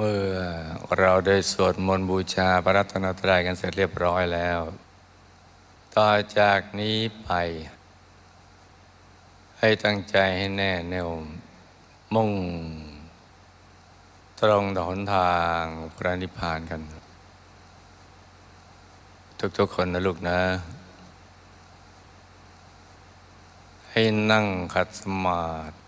เมื่อเราได้สวดมนต์บูชาพระรัตนตรัยกันเสร็จเรียบร้อยแล้ว ต่อจากนี้ไป ให้ตั้งใจให้แน่แน่วมุ่ง ตรงต่อหนทางพระนิพพานกัน ทุกๆคนนะลูกนะ ให้นั่งขัดสมาธิ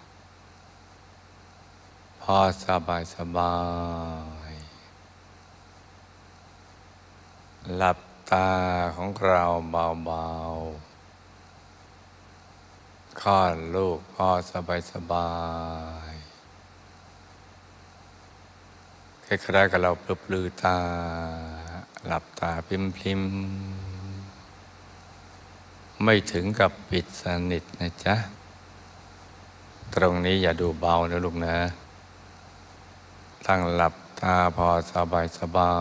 อสบายสบาย หลับตาของเราเบาๆคลอดลูกพอสบายสบายคล้ายๆกับเราปลือปลือตา หลับตาพิมพิมๆไม่ถึงกับปิดสนิทนะจ๊ะ ตรงนี้อย่าดูเบานะลูกนะ ตั้งหลับตาพอสบายสบา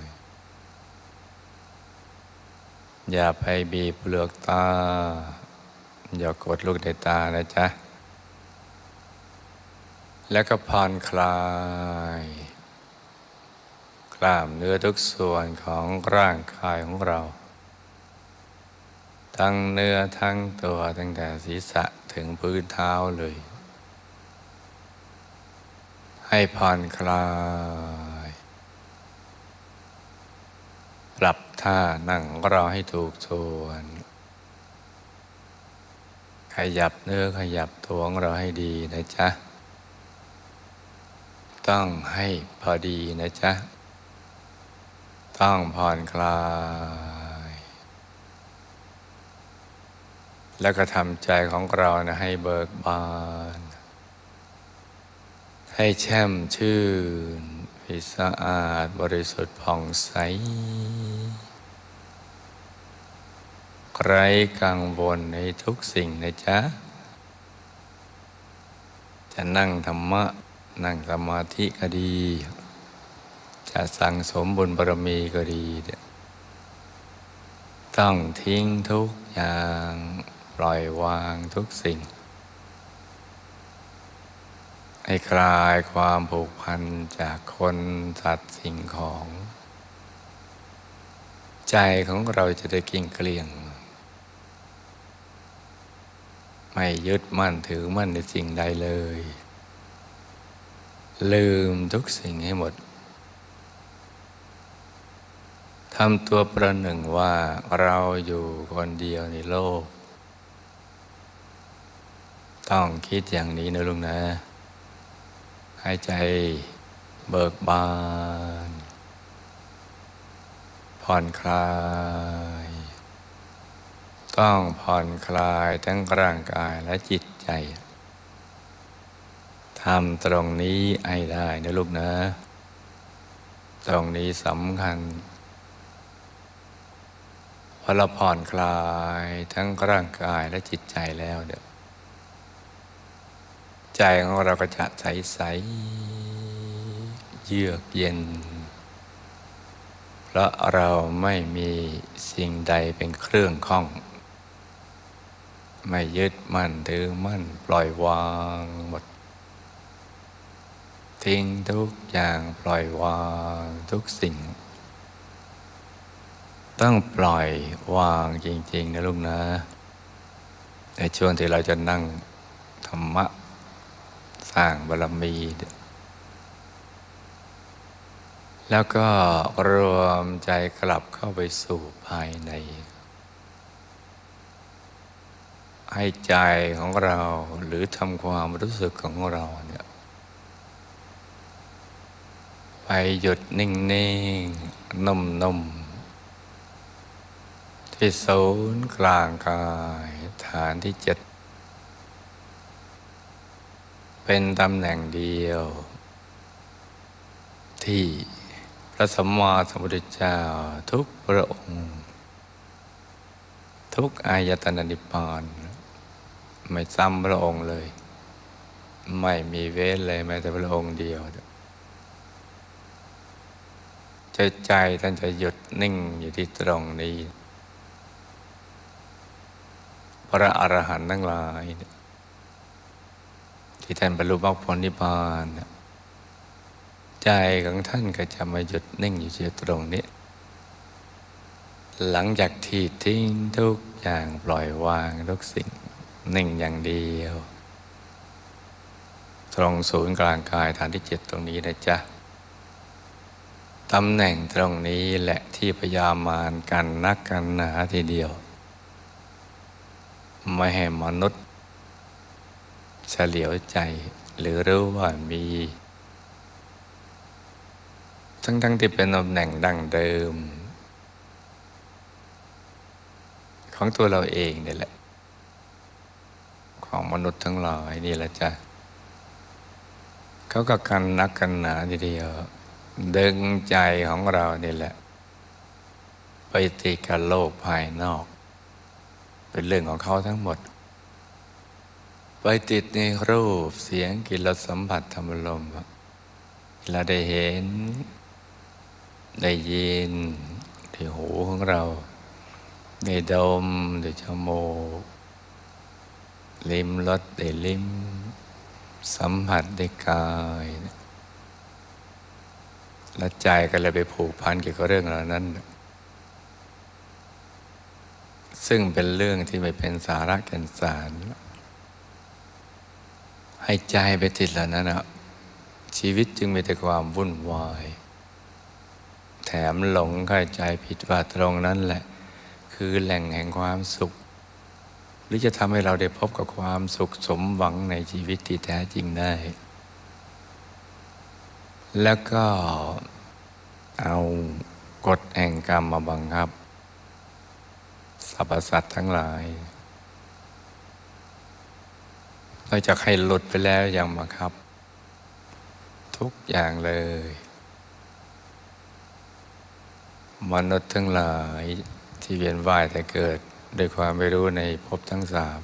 ย อย่าไปบีบเปลือกตา อย่ากดลูกในตานะจ๊ะ แล้วก็ผ่อนคลาย กล้ามเนื้อทุกส่วนของร่างกายของเรา ทั้งเนื้อทั้งตัวตั้งแต่ศีรษะถึงพื้นเท้าเลย ให้ผ่อนคลาย ปรับท่านั่งของเราให้ถูกส่วน ขยับเนื้อขยับตัวของเราให้ดีนะจ๊ะ ต้องให้พอดีนะจ๊ะ ต้องผ่อนคลาย แล้วก็ทำใจของเรานะให้เบิกบาน ให้แช่มชื่นให้สะอาดบริสุทธิ์ผ่องใส ไร้กังวลในทุกสิ่งนะจ๊ะ จะนั่งธรรมะ นั่งสมาธิก็ดี จะสั่งสมบุญบารมีก็ดีเนี่ยต้องทิ้งทุกอย่าง ปล่อยวางทุกสิ่ง ให้คลายความผูกพันจากคนสัตว์สิ่งของ ใจของเราจะได้กิ่งเกลี่ยง ไม่ยึดมั่นถือมั่นในสิ่งใดเลย ลืมทุกสิ่งให้หมดทำตัวประหนึ่งว่าเราอยู่คนเดียวในโลก ต้องคิดอย่างนี้นะลุงนะ หายใจเบิกบาน ผ่อนคลาย ต้องผ่อนคลายทั้งร่างกายและจิตใจทำตรงนี้ให้ได้นะลูกนะ ตรงนี้สำคัญพอเราผ่อนคลายทั้งร่างกายและจิตใจแล้วเดี๋ยว ใจของเราก็จะใสใสๆเยือกเย็น เพราะเราไม่มีสิ่งใดเป็นเครื่องข้อง ไม่ยึดมั่นถือมั่นปล่อยวางหมด ทิ้งทุกอย่างปล่อยวางทุกสิ่ง ต้องปล่อยวางจริง ๆ นะลูกนะ ในช่วงที่เราจะนั่งธรรมะ สร้างบารมี แล้วก็รวมใจกลับเข้าไปสู่ภายใน ให้ใจของเราหรือทำความรู้สึกของเราเนี่ยไปหยุดนิ่งๆนุ่มๆที่ศูนย์กลางกายฐานที่เจ็ด เป็นตำแหน่งเดียว ที่พระสัมมาสัมพุทธเจ้าทุกพระองค์ ทุกอายตนะนิพพานไม่ซ้ำพระองค์เลย ไม่มีเว้นเลยแม้แต่พระองค์เดียวใจใจท่านจะหยุดนิ่งอยู่ที่ตรงนี้ พระอรหันต์ทั้งหลายเนี่ย ที่ท่านบรรลุมรรคผลนิพพานใจของท่านก็จะมาหยุดนิ่งอยู่ที่ตรงนี้ หลังจากที่ทิ้งทุกอย่างปล่อยวางทุกสิ่งนิ่งอย่างเดียว ตรงศูนย์กลางกายฐานที่เจ็ดตรงนี้นะจ๊ะตำแหน่งตรงนี้แหละที่พยามารกันนักกันหนาทีเดียว ไม่ให้มนุษย์ เฉลียวใจ หรือรู้ว่ามี ทั้งๆทที่เป็นตำแหน่งดั้งเดิม ของตัวเราเองนี่แหละ ของมนุษย์ทั้งหลายนี่แหละจ้ะเขาก็กันนักกันหนาทีเดียวดึงใจของเรานี่แหละ ไปติดกับโลกภายนอก เป็นเรื่องของเขาทั้งหมด ไปติดในรูปเสียงกลิ่นรสสัมผัสธรรมลมเราได้เห็น ได้ยินที่หูของเรา ได้ดมได้จมูกลิ้มรสได้ลิ้ม สัมผัสได้กายและใจก็เลยไปผูกพันเกี่ยวกับเรื่องเหล่านั้น ซึ่งเป็นเรื่องที่ไม่เป็นสาระแก่นสาร ให้ใจไปติดเหล่านั้นอะชีวิตจึงมีแต่ความวุ่นวาย แถมหลงเข้าใจผิดว่าตรงนั้นแหละ คือแหล่งแห่งความสุข หรือจะทำให้เราได้พบกับความสุขสมหวังในชีวิตที่แท้จริงได้ แล้วก็เอากฎแห่งกรรมมาบังคับสรรพสัตว์ทั้งหลาย นอกจากให้หลุดไปแล้วยังบังคับ ทุกอย่างเลย มนุษย์ทั้งหลายที่เวียนว่ายแต่เกิดด้วยความไม่รู้ในภพทั้งสาม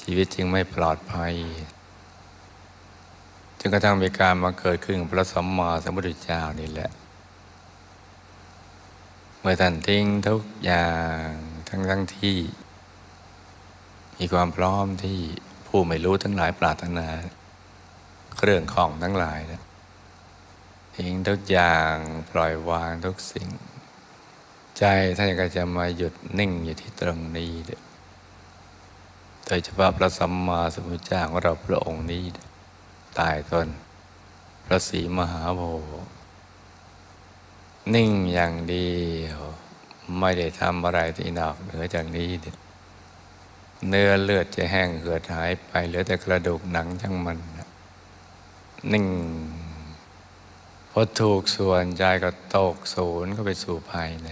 ชีวิตจึงไม่ปลอดภัยจนกระทั่งมีการมาเกิดขึ้นพระสัมมาสัมพุทธเจ้านี่แหละ เมื่อท่านทิ้งทุกอย่างทั้งทั้งที่ มีความพร้อมที่ผู้ไม่รู้ทั้งหลายปรารถนา เครื่องของทั้งหลายนะทิ้งทุกอย่างปล่อยวางทุกสิ่ง ใจท่านก็จะมาหยุดนิ่งอยู่ที่ตรงนี้เด้อโดยเฉพาะพระสัมมาสัมพุทธเจ้าของเราพระองค์นี้เด้อใต้น พระศรีมหาโพธิ์นิ่งอย่างเดียวไม่ได้ทำอะไรที่นอกเหนือจากนี้เด้อ เนื้อเลือดจะแห้งเหือดหายไป เหลือแต่กระดูกหนังทั้งมันนิ่งพอถูกส่วนใจก็ตกศูนย์ก็ไปสู่ภายใน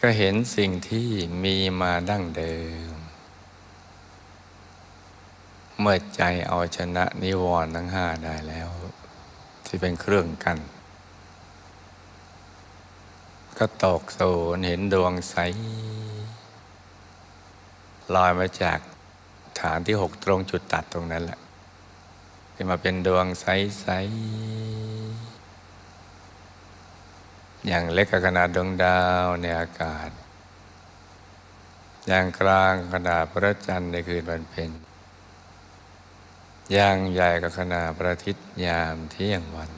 ก็เห็นสิ่งที่มีมาดั้งเดิม เมื่อใจเอาชนะนิวรณ์ทั้งห้าได้แล้ว ที่เป็นเครื่องกัน ก็ตกศูนย์เห็นดวงใส ลอยมาจากฐานที่หกตรงจุดตัดตรงนั้นแหละที่มาเป็นดวงใสๆอย่างเล็กกับขนาดดวงดาวในอากาศ อย่างกลางขนาดพระจันทร์ในคืนวันเพ็ญอย่างใหญ่กับขนาดพระอาทิตย์ยามเที่ยงวัน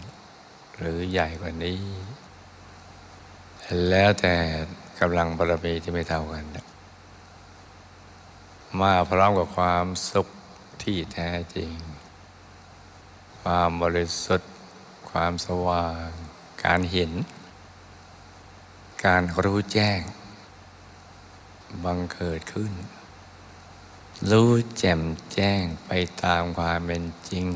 หรือใหญ่กว่านี้ แล้วแต่กำลังบารมีที่ไม่เท่ากันนะ มาพร้อมกับความสุขที่แท้จริง ความบริสุทธิ์ ความสว่าง การเห็น การรู้แจ้ง บังเกิดขึ้น รู้แจ่มแจ้งไปตามความเป็นจริง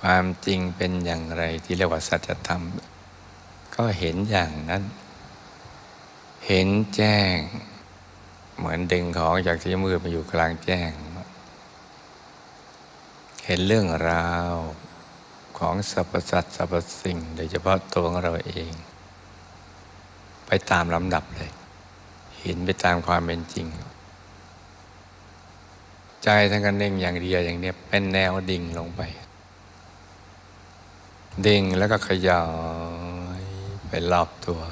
ความจริงเป็นอย่างไรที่เรียกว่าสัจธรรม ก็เห็นอย่างนั้น เห็นแจ้ง เหมือนดึงของจากที่มืดมาอยู่กลางแจ้ง เห็นเรื่องราวของสรรพสัตว์สรรพสิ่ง โดยเฉพาะตัวของเราเอง ไปตามลำดับเลย เห็นไปตามความเป็นจริง ใจทั้งกันเน่งอย่างเดียวอย่างเนี้ยเป็นแนวดิ่งลงไป ดิ่งแล้วก็ขยายไปรอบตัว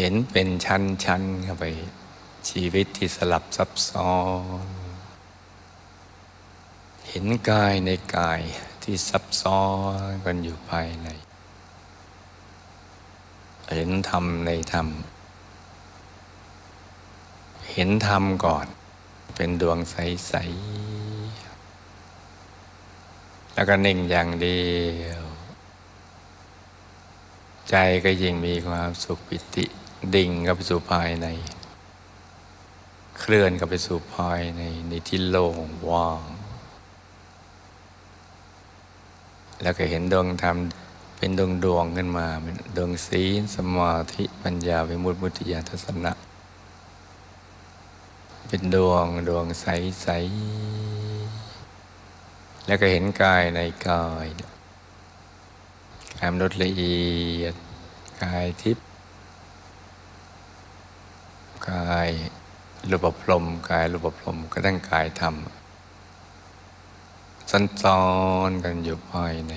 เห็นเป็นชั้นๆเข้าไป ชีวิตที่สลับซับซ้อน เห็นกายในกายที่ซับซ้อนกันอยู่ภายใน เห็นธรรมในธรรม เห็นธรรมก่อน เป็นดวงใส ๆ แล้วก็นิ่งอย่างเดียวใจก็ยิ่งมีความสุขปิติ ดิ่งเข้าไปสู่ภายใน เคลื่อนเข้าไปสู่ภายในในที่โล่งว่าง แล้วก็เห็นดวงธรรมเป็นดวงดวงขึ้นมาเป็นดวงศีลสมาธิปัญญาวิมุตติมุติญาณทัศนะ เป็นดวงดวงใสใสแล้วก็เห็นกายในกายกายมนุษย์ละเอียดกายทิพย์ กายรูปพรมกายรูปพรมก็ตั้งกายธรรมสัญจรกันอยู่ภายใน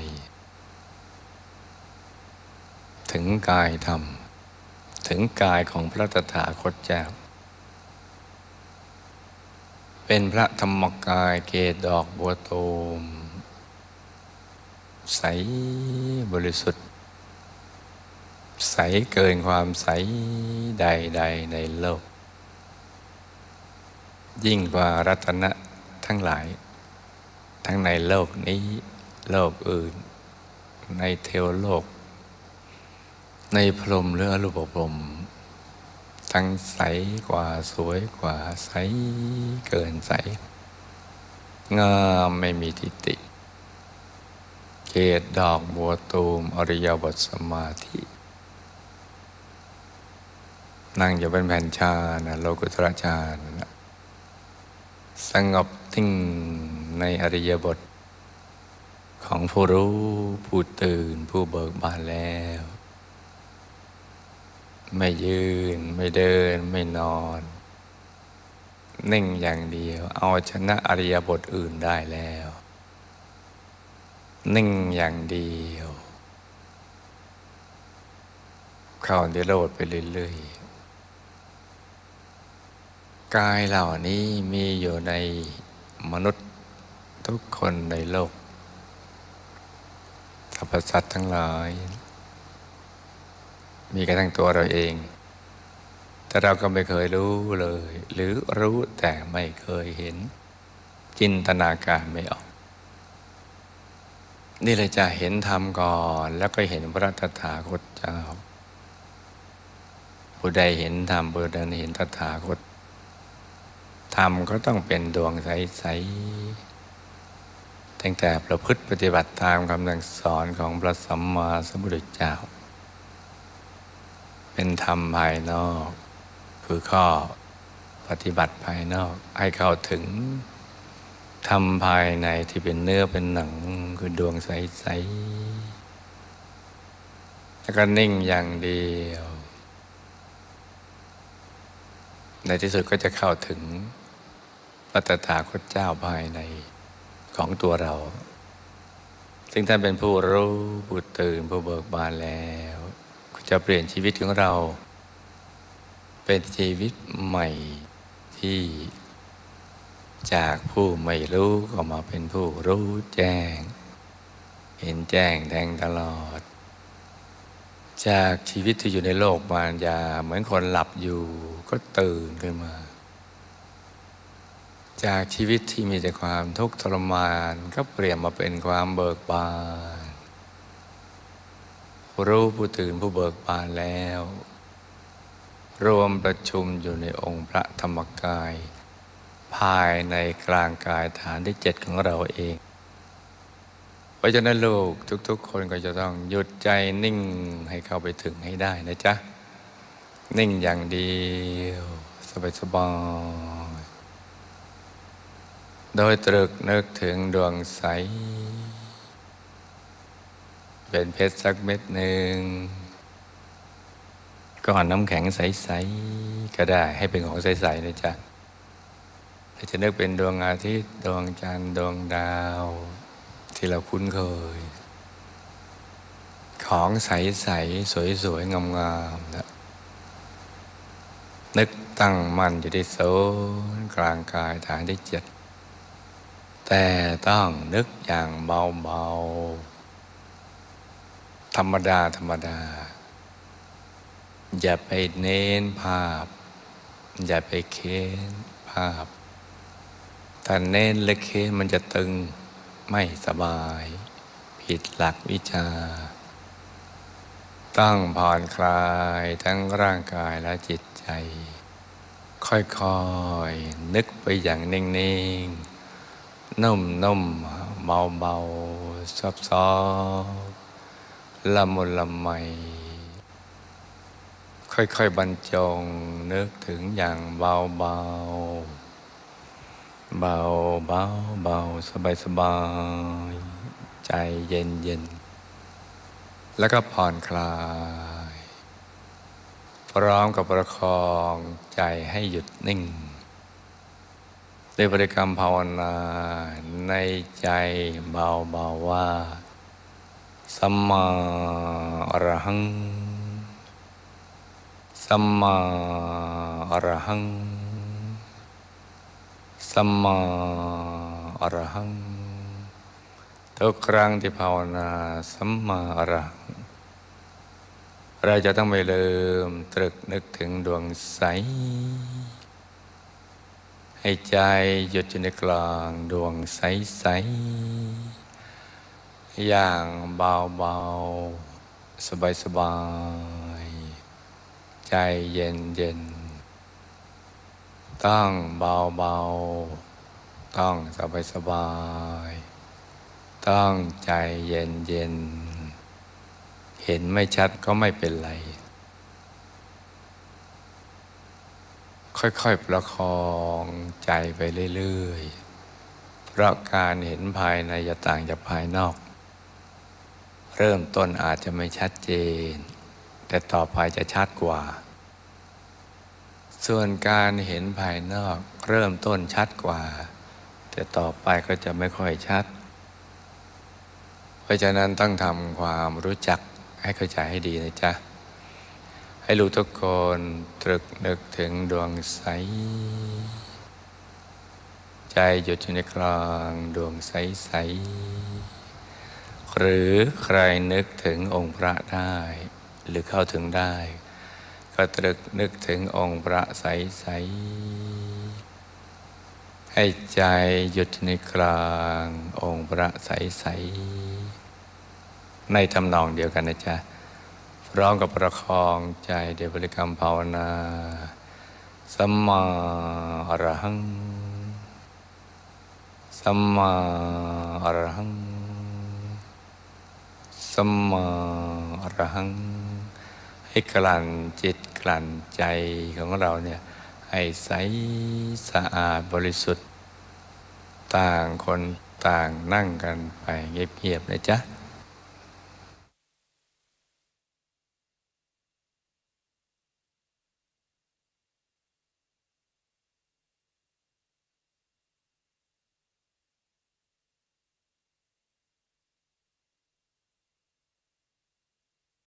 ถึงกายธรรม ถึงกายของพระตถาคตเจ้า เป็นพระธรรมกายเกศดอกบัวตูมใสบริสุทธิ์ ใสเกินความใสใด ๆ ในโลก ยิ่งกว่ารัตนะทั้งหลาย ทั้งในโลกนี้โลกอื่น ในเทวโลก ในพรมหรืออรูปพรม ทั้งใสกว่าสวยกว่าใสเกินใส งามไม่มีทิฏฐิเกตดอกบัวตูมอริยบทสมาธิ นั่งอยู่เป็นแผ่นชานะโลกุตระชานะสงบทิ้งในอริยบท ของผู้รู้ผู้ตื่นผู้เบิกบานแล้ว ไม่ยืน ไม่เดิน ไม่นอน นิ่งอย่างเดียว เอาชนะอริยบทอื่นได้แล้ว นิ่งอย่างเดียว เข้าเดโรดไปเรื่อยๆ กายเหล่านี้มีอยู่ในมนุษย์ทุกคนในโลกสรรพสัตว์ทั้งหลาย มีกระทั่งตัวเราเอง แต่เราก็ไม่เคยรู้เลย หรือรู้แต่ไม่เคยเห็น จินตนาการไม่ออก นี่เลยจะเห็นธรรมก่อน แล้วก็เห็นพระตถาคตเจ้าผู้ใดเห็นธรรมผู้ใดเห็นตถาคต ธรรมก็ต้องเป็นดวงใส ๆ ตั้งแต่ประพฤติปฏิบัติตามคำสั่งสอนของพระสัมมาสัมพุทธเจ้า เป็นธรรมภายนอก คือข้อปฏิบัติภายนอก ให้เข้าถึงธรรมภายในที่เป็นเนื้อเป็นหนังคือดวงใส ๆ แล้วก็นิ่งอย่างเดียวในที่สุดก็จะเข้าถึง พระตถาคตเจ้าภายในของตัวเรา ซึ่งท่านเป็นผู้รู้ผู้ตื่นผู้เบิกบานแล้วจะเปลี่ยนชีวิตของเรา เป็นชีวิตใหม่ที่จากผู้ไม่รู้ก็มาเป็นผู้รู้แจ้ง เห็นแจ้งแทงตลอด จากชีวิตที่อยู่ในโลกมารยาเหมือนคนหลับอยู่ก็ตื่นขึ้นมา จากชีวิตที่มีแต่ความทุกข์ทรมาน ก็เปลี่ยนมาเป็นความเบิกบานผู้รู้ผู้ตื่นผู้เบิกบานแล้ว รวมประชุมอยู่ในองค์พระธรรมกาย ภายในกลางกายฐานที่เจ็ดของเราเองเพราะฉะนั้นลูกทุกๆ คนก็จะต้องหยุดใจนิ่งให้เข้าไปถึงให้ได้นะจ๊ะ นิ่งอย่างเดียว สบายๆ โดยตรึกนึกถึงดวงใส เป็นเพชรสักเม็ดหนึ่งก้อนน้ำแข็งใส ๆ ก็ได้ให้เป็นของใส ๆ นะจ๊ะถ้าจะนึกเป็นดวงอาทิตย์ ดวงจันทร์ ดวงดาว ที่เราคุ้นเคย ของใส ๆ สวย ๆ งามๆนะนึกตั้งมั่นอยู่ที่ศูนกลางกายฐานที่เจ็ด แต่ต้องนึกอย่างเบาๆ ธรรมดา ธรรมดา อย่าไปเน้นภาพ อย่าไปเค้นภาพ ถ้าเน้นและเค้นมันจะตึงไม่สบาย ผิดหลักวิชา ตั้งผ่อนคลายทั้งร่างกายและจิตใจ ค่อยๆ นึกไปอย่างนิ่ง ๆ นุ่มๆเบาๆซอบๆละมุนละไม ค่อยๆบรรจงนึกถึงอย่างเบาๆเบาเบาเบาสบายสบายใจเย็นเย็นๆแล้วก็ผ่อนคลาย พร้อมกับประคองใจให้หยุดนิ่ง ด้บริกรรมภาวนาในใจเบาๆว่า สัมมาอรหัง สัมมาอรหัง สัมมาอรหัง ทุกครั้งที่ภาวนาสัมมาอรหัง เราจะต้องไม่ลืมตรึกนึกถึงดวงใส ให้ใจหยุดอยู่ในกลางดวงใสใสๆอย่างเบาเบาสบายสบาย ๆ ใจเย็นเย็น ๆ ต้องเบาเบาๆต้องสบายสบาย ๆ ต้องใจเย็นเย็น ๆ เห็นไม่ชัดก็ไม่เป็นไร ค่อยๆ ประคองใจไปเรื่อยๆ เพราะการเห็นภายในจะต่างจากภายนอก เริ่มต้นอาจจะไม่ชัดเจน แต่ต่อไปจะชัดกว่า ส่วนการเห็นภายนอกเริ่มต้นชัดกว่า แต่ต่อไปก็จะไม่ค่อยชัด เพราะฉะนั้นต้องทำความรู้จักให้เข้าใจให้ดีนะจ๊ะ ให้รู้ทุกคนตรึกนึกถึงดวงใส ใจหยุดอยู่ในกลางดวงใสใส หรือใครนึกถึงองค์พระได้ หรือเข้าถึงได้ ก็ตรึกนึกถึงองค์พระใสใส ให้ใจหยุดอยู่ในกลางองค์พระใสใส ในทำนองเดียวกันนะจ๊ะ พร้อมกับประคองใจเดบริกรรมภาวนาสัมมาอรหังสัมมาอรหังสัมมาอรหัง ให้กลั่นจิตกลั่นใจของเราเนี่ยให้ใสสะอาดบริสุทธิ์ ต่างคนต่างนั่งกันไปเงียบๆนะจ๊ะ